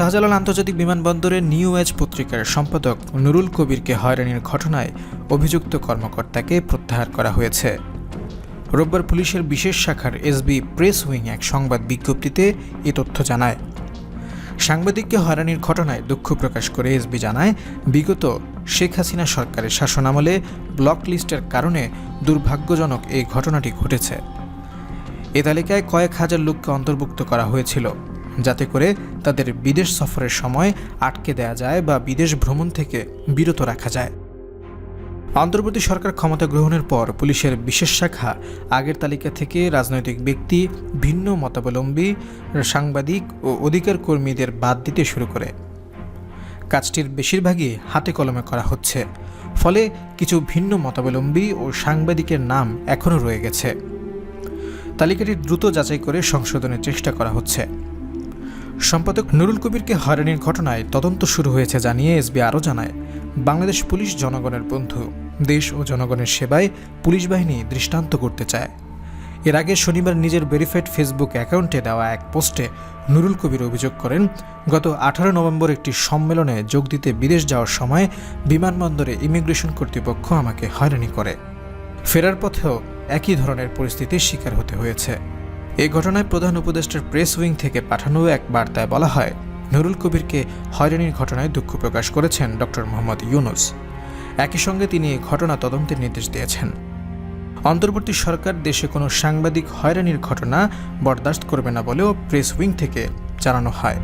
শাহজালাল আন্তর্জাতিক বিমানবন্দরের new age পত্রিকার সম্পাদক নুরুল কবিরকে হয়রানির ঘটনায় অভিযুক্ত কর্মকর্তাকে প্রত্যাহার করা হয়েছে। রোববার পুলিশের বিশেষ শাখার এসবি প্রেস উইং এক সংবাদ বিজ্ঞপ্তিতে এ তথ্য জানায়। সাংবাদিককে হয়রানির ঘটনায় দুঃখ প্রকাশ করে এসবি জানায়, বিগত শেখ হাসিনা সরকারের শাসনামলে ব্লক লিস্টের কারণে দুর্ভাগ্যজনক এই ঘটনাটি ঘটেছে। এ তালিকায় কয়েক হাজার লোককে অন্তর্ভুক্ত করা হয়েছিল। যাতে করে তাদের বিদেশ সফরের সময় আটকে দেয়া যায় বা বিদেশ ভ্রমণ থেকে বিরত রাখা যায়। অন্তর্বর্তী সরকার ক্ষমতা গ্রহণের পর পুলিশের বিশেষ শাখা আগের তালিকা থেকে রাজনৈতিক ব্যক্তি, ভিন্ন মতাবলম্বী, সাংবাদিক ও অধিকার কর্মীদের বাদ দিতে শুরু করে। কাজটির বেশিরভাগই হাতে কলমে করা হচ্ছে। ফলে কিছু ভিন্ন মতাবলম্বী ও সাংবাদিকের নাম এখনও রয়ে গেছে। তালিকাটি দ্রুত যাচাই করে সংশোধনের চেষ্টা করা হচ্ছে। সম্পাদক নুরুল কবিরকে হয়রানির ঘটনায় তদন্ত শুরু হয়েছে জানিয়ে এসবি আরও জানায়, বাংলাদেশ পুলিশ জনগণের বন্ধু, দেশ ও জনগণের সেবায় পুলিশ বাহিনী দৃষ্টান্ত করতে চায়। এর আগে শনিবার নিজের ভেরিফাইড ফেসবুক অ্যাকাউন্টে দেওয়া এক পোস্টে নুরুল কবির অভিযোগ করেন, গত আঠারো নভেম্বর একটি সম্মেলনে যোগ দিতে বিদেশ যাওয়ার সময় বিমানবন্দরে ইমিগ্রেশন কর্তৃপক্ষ আমাকে হয়রানি করে। ফেরার পথেও একই ধরনের পরিস্থিতির শিকার হতে হয়েছে। এই ঘটনায় প্রধান উপদেষ্টার প্রেস উইং থেকে পাঠানো এক বার্তায় বলা হয়, নুরুল কবিরকে হয়রানির ঘটনায় দুঃখ প্রকাশ করেছেন ডক্টর মোহাম্মদ ইউনুস। একই সঙ্গে তিনি এই ঘটনা তদন্তের নির্দেশ দিয়েছেন। অন্তর্বর্তী সরকার দেশে কোনো সাংবাদিক হয়রানির ঘটনা বরদাস্ত করবে না বলেও প্রেস উইং থেকে জানানো হয়।